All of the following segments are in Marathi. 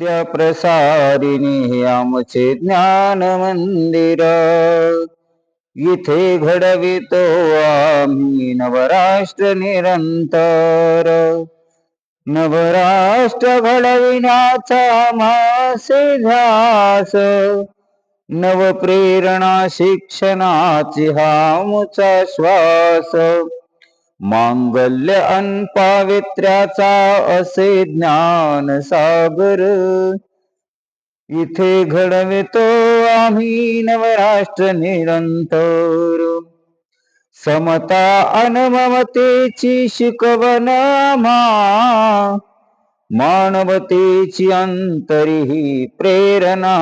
त्या प्रसारिणी आमचे ज्ञान मंदिर इथे घडवितो आम्ही नवराष्ट्र निरंतर। नवराष्ट्र घडविण्याचा मासे ध्यास। नवप्रेरणा शिक्षणाची हा मुचा श्वास। मांगल्य अन पावित्र्याचा असे ज्ञान सागर. इथे घडवितो आम्ही नवराष्ट्र निरंतर. समता अनममतेची शिकवण मानवतेची अंतरी ही प्रेरणा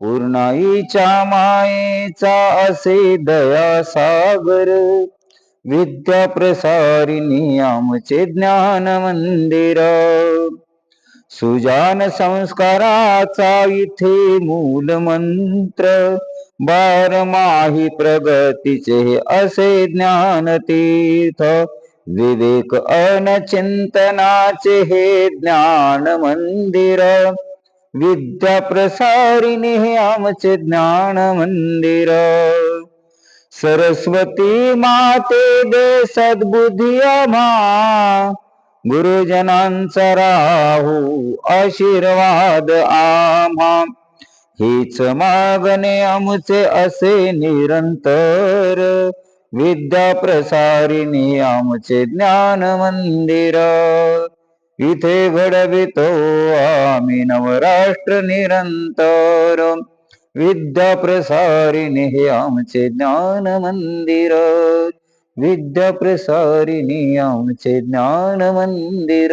पूर्णाईच्या मायेचा असे दया सागर. विद्या प्रसारिणी आमचे ज्ञान मंदिर. सुजान संस्काराचा इथे मूल मंत्र. बारमाही प्रगतीचे असे ज्ञान तीर्थ. विवेक अन चिंतनाचे हे ज्ञान मंदिर. विद्या प्रसारिणी हे आमचे ज्ञान मंदिर. सरस्वती माते दे सद्बुद्धी आम्हा. गुरुजनांचा राहू आशीर्वाद आम्हा. हीच मागणे आमचे असे निरंतर. विद्या प्रसारिणी आमचे ज्ञान मंदिर. इथे घडवितो आम्ही नवराष्ट्र निरंतर. विद्या प्रसारिणी हे आमचे ज्ञान मंदिर विद्या प्रसारिणी आमचे ज्ञान मंदिर